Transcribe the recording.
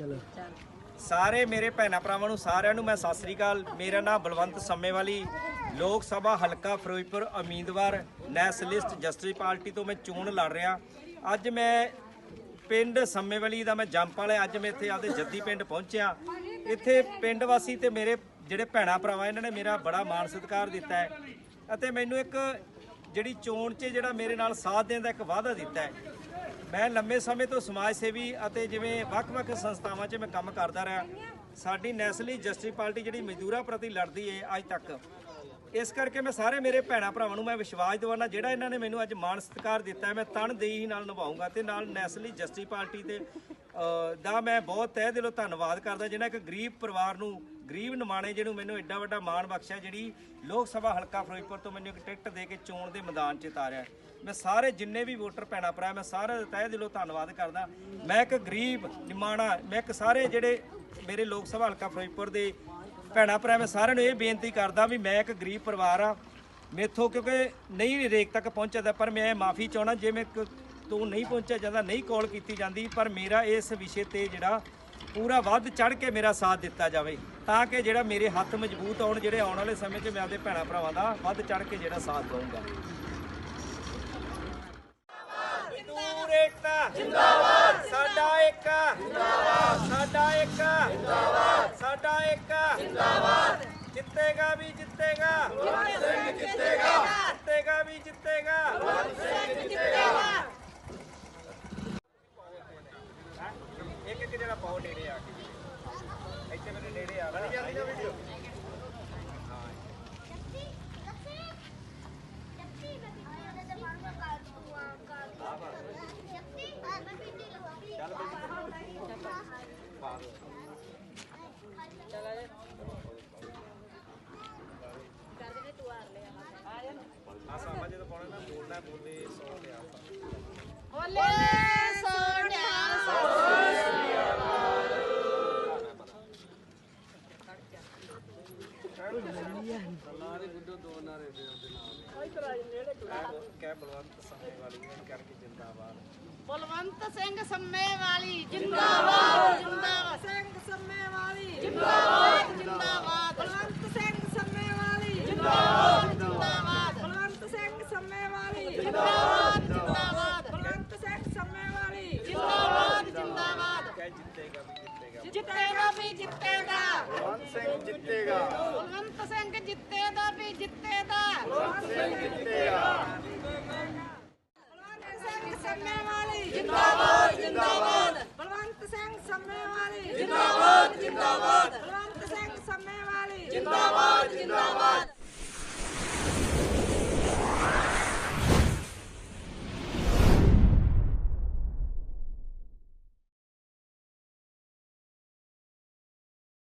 ਚਲੋ। ਸਾਰੇ ਮੇਰੇ ਭੈਣਾਂ ਭਰਾਵਾਂ ਨੂੰ ਸਾਰਿਆਂ ਨੂੰ ਮੈਂ ਸਤਿ ਸ੍ਰੀ ਅਕਾਲ। ਮੇਰਾ ਨਾਮ ਬਲਵੰਤ ਸੰਮੇਵਾਲੀ ਲੋਕ ਸਭਾ ਹਲਕਾ ਫਿਰੋਜ਼ਪੁਰ ਉਮੀਦਵਾਰ ਨੈਸ਼ਨਲਿਸਟ ਜਸਟਿਸ ਪਾਰਟੀ ਤੋਂ ਮੈਂ ਚੋਣ ਲੜ ਰਿਹਾ। ਅੱਜ ਮੈਂ ਪਿੰਡ ਸੰਮੇਵਾਲੀ ਦਾ ਮੈਂ ਜੰਪ ਵਾਲੇ। ਅੱਜ ਮੈਂ ਇੱਥੇ ਆਪਦੇ ਜੱਦੀ ਪਿੰਡ ਪਹੁੰਚਿਆ। ਇੱਥੇ ਪਿੰਡ ਵਾਸੀ ਤੇ ਮੇਰੇ ਜਿਹੜੇ ਭੈਣਾਂ ਭਰਾਵਾਂ, ਇਹਨਾਂ ਨੇ ਮੇਰਾ ਬੜਾ ਮਾਣ ਸਤਿਕਾਰ ਦਿੱਤਾ ਹੈ। ਅਤੇ ਮੈਨੂੰ ਇੱਕ ਜਿਹੜੀ ਚੋਣ 'ਚ ਜਿਹੜਾ ਮੇਰੇ ਨਾਲ ਸਾਥ ਦੇਣ ਦਾ ਇੱਕ ਵਾਅਦਾ ਦਿੱਤਾ ਹੈ। ਮੈਂ ਲੰਮੇ ਸਮੇਂ ਤੋਂ ਸਮਾਜ ਸੇਵੀ ਅਤੇ ਜਿਵੇਂ ਵੱਖ-ਵੱਖ ਸੰਸਥਾਵਾਂ 'ਚ ਮੈਂ ਕੰਮ ਕਰਦਾ ਰਿਹਾ, ਸਾਡੀ ਨੈਸ਼ਨਲੀ ਜਸਟਿਸ ਪਾਰਟੀ ਜਿਹੜੀ ਮਜ਼ਦੂਰਾਂ ਪ੍ਰਤੀ ਲੜਦੀ ਏ ਅੱਜ ਤੱਕ, ਇਸ ਕਰਕੇ ਮੈਂ ਸਾਰੇ ਮੇਰੇ ਭੈਣਾਂ ਭਰਾਵਾਂ ਨੂੰ ਮੈਂ ਵਿਸ਼ਵਾਸ ਦਿਵਾਉਣਾ ਜਿਹੜਾ ਇਹਨਾਂ ਨੇ ਮੈਨੂੰ ਅੱਜ ਮਾਣ ਸਤਿਕਾਰ ਦਿੱਤਾ ਮੈਂ ਤਨਦੇਹੀ ਨਾਲ ਨਿਭਾਉਂਗਾ ਤੇ ਨਾਲ ਨੈਸ਼ਨਲੀ ਜਸਟਿਸ ਪਾਰਟੀ ਦੇ ਦਾ ਮੈਂ ਬਹੁਤ ਤਹਿ ਦਿਲੋਂ ਧੰਨਵਾਦ ਕਰਦਾ, ਜਿਹਨਾਂ ਇੱਕ ਗਰੀਬ ਪਰਿਵਾਰ ਨੂੰ ਗਰੀਬ ਨਿਮਾਣੇ ਜਿਹਨੂੰ ਮੈਨੂੰ ਐਡਾ ਵੱਡਾ ਮਾਣ ਬਖਸ਼ਿਆ, ਜਿਹੜੀ ਲੋਕ ਸਭਾ ਹਲਕਾ ਫਿਰੋਜ਼ਪੁਰ ਤੋਂ ਮੈਨੂੰ ਇੱਕ ਟਿਕਟ ਦੇ ਕੇ ਚੋਣ ਦੇ ਮੈਦਾਨ 'ਚ ਉਤਾਰਿਆ। ਮੈਂ ਸਾਰੇ ਜਿੰਨੇ ਵੀ ਵੋਟਰ ਭੈਣਾਂ ਭਰਾ, ਮੈਂ ਸਾਰਿਆਂ ਦਾ ਤਹਿ ਦਿਲੋਂ ਧੰਨਵਾਦ ਕਰਦਾ। ਮੈਂ ਇੱਕ ਗਰੀਬ ਨਿਮਾਣਾ, ਮੈਂ ਇੱਕ ਸਾਰੇ ਜਿਹੜੇ ਮੇਰੇ ਲੋਕ ਸਭਾ ਹਲਕਾ ਫਿਰੋਜ਼ਪੁਰ ਦੇ ਭੈਣਾਂ ਭਰਾ, ਮੈਂ ਸਾਰਿਆਂ ਨੂੰ ਇਹ ਬੇਨਤੀ ਕਰਦਾ ਵੀ ਮੈਂ ਇੱਕ ਗਰੀਬ ਪਰਿਵਾਰ ਆ ਮੇਥੋਂ ਕਿਉਂਕਿ ਨਹੀਂ ਰੇਕ ਤੱਕ ਪਹੁੰਚਦਾ ਪਰ ਮੈਂ ਮਾਫੀ ਚਾਹਣਾ ਜੇ ਮੈਂ ਕ- ਤੋਂ ਨਹੀਂ ਪਹੁੰਚਿਆ ਜਾਂਦਾ, ਨਹੀਂ ਕਾਲ ਕੀਤੀ ਜਾਂਦੀ, ਪਰ ਮੇਰਾ ਇਸ ਵਿਸ਼ੇ ਤੇ ਜਿਹੜਾ ਪੂਰਾ ਵੱਧ ਚੜ ਕੇ ਮੇਰਾ ਸਾਥ ਦਿੱਤਾ ਜਾਵੇ। ਤਾਂ ਕਿ ਜਿਹੜਾ ਮੇਰੇ ਹੱਥ ਮਜ਼ਬੂਤ ਹੋਣ, ਜਿਹੜੇ ਆਉਣ ਵਾਲੇ ਸਮੇਂ 'ਚ ਮੈਂ ਆਪਦੇ ਭੈਣਾਂ ਭਰਾਵਾਂ ਦਾ ਵੱਧ ਚੜ ਕੇ ਜਿਹੜਾ ਸਾਥ ਦਊਂਗਾ। ਮਜ਼ਦੂਰ ਏਕਤਾ। ਜਿੰਦਾਬਾਦ ਸਾਡਾ ਏਕਾ ਜਿੰਦਾਬਾਦ ਸਾਡਾ ਏਕਾ ਜਿੰਦਾਬਾਦ ਸਾਡਾ ਏਕਾ ਜਿੰਦਾਬਾਦ ਜਿੱਤੇਗਾ ਵੀ ਜਿੱਤੇਗਾ। ਭਗਤ ਸਿੰਘ ਜਿੱਤੇਗਾ ਜਿੱਤੇਗਾ ਵੀ ਜਿੱਤੇਗਾ ਭਗਤ ਸਿੰਘ ਜਿੱਤੇਗਾ। ਇੱਕ ਇੱਕ ਜਿਹੜਾ ਪਾਉ ਨੇੜੇ ਆ ਕੇ। ਆ ਸਾਮਾ ਜਦੋਂ ਪਾਉਣਾ ਨਾ ਬੋਲਣਾ ਬੋਲੇ ਸੌ ਲਿਆ ਬੋਲੇ। ਕਹਿ ਬਲਵੰਤ ਸਮੇਂ ਵਾਲੀ ਇਹਨਾਂ ਕਰਕੇ ਜਿੰਦਾਬਾਦ। ਬਲਵੰਤ ਸਿੰਘ ਸੰਮੇ ਵਾਲੀ ਜਿੰਦਾਬਾਦ ਜਿੰਦਾਬਾਦ। ਸਿੰਘ ਸੰਮੇ ਵਾਲੀ ਜਿੰਦਾਬਾਦ। ਜਿੰਦਾਬਾਦ ਬਲਵੰਤ ਸਿੰਘ ਸੰਮੇ ਵਾਲੀ ਜਿੰਦਾਬਾਦ ਜਿੰਦਾਬਾਦ। ਬਲਵੰਤ ਸਿੰਘ ਸੰਮੇ ਵਾਲੀ ਜਿੰਦਾਬਾਦ ਜਿੰਦਾਬਾਦ ਬਲਵੰਤ ਸਿੰਘ ਸੰਮੇ ਵਾਲੀ ਜਿੰਦਾਬਾਦ ਜਿੰਦਾਬਾਦ ਕਹਿ ਜਿੱਤੇਗਾ ਵੀ ਜਿੱਤੇਗਾ। ਜਿੱਤੇਗਾ ਵੀ ਜਿੱਤੇਗਾ। ਬਲਵੰਤ ਸਿੰਘ ਜਿੱਤੇਗਾ ਬਲਵੰਤ ਸਿੰਘ ਜਿੱਤੇਗਾ ਵੀ ਜਿੱਤੇਗਾ। ਬਲਵੰਤ ਸਿੰਘ ਸੰਮੇ ਵਾਲੀ ਜਿੰਦਾਬਾਦ ਜਿੰਦਾਬਾਦ। ਬਲਵੰਤ ਸਿੰਘ ਸੰਮੇ ਵਾਲੀ ਜਿੰਦਾਬਾਦ ਜਿੰਦਾਬਾਦ। ਬਲਵੰਤ ਸਿੰਘ ਸੰਮੇ ਵਾਲੀ ਜਿੰਦਾਬਾਦ ਜਿੰਦਾਬਾਦ।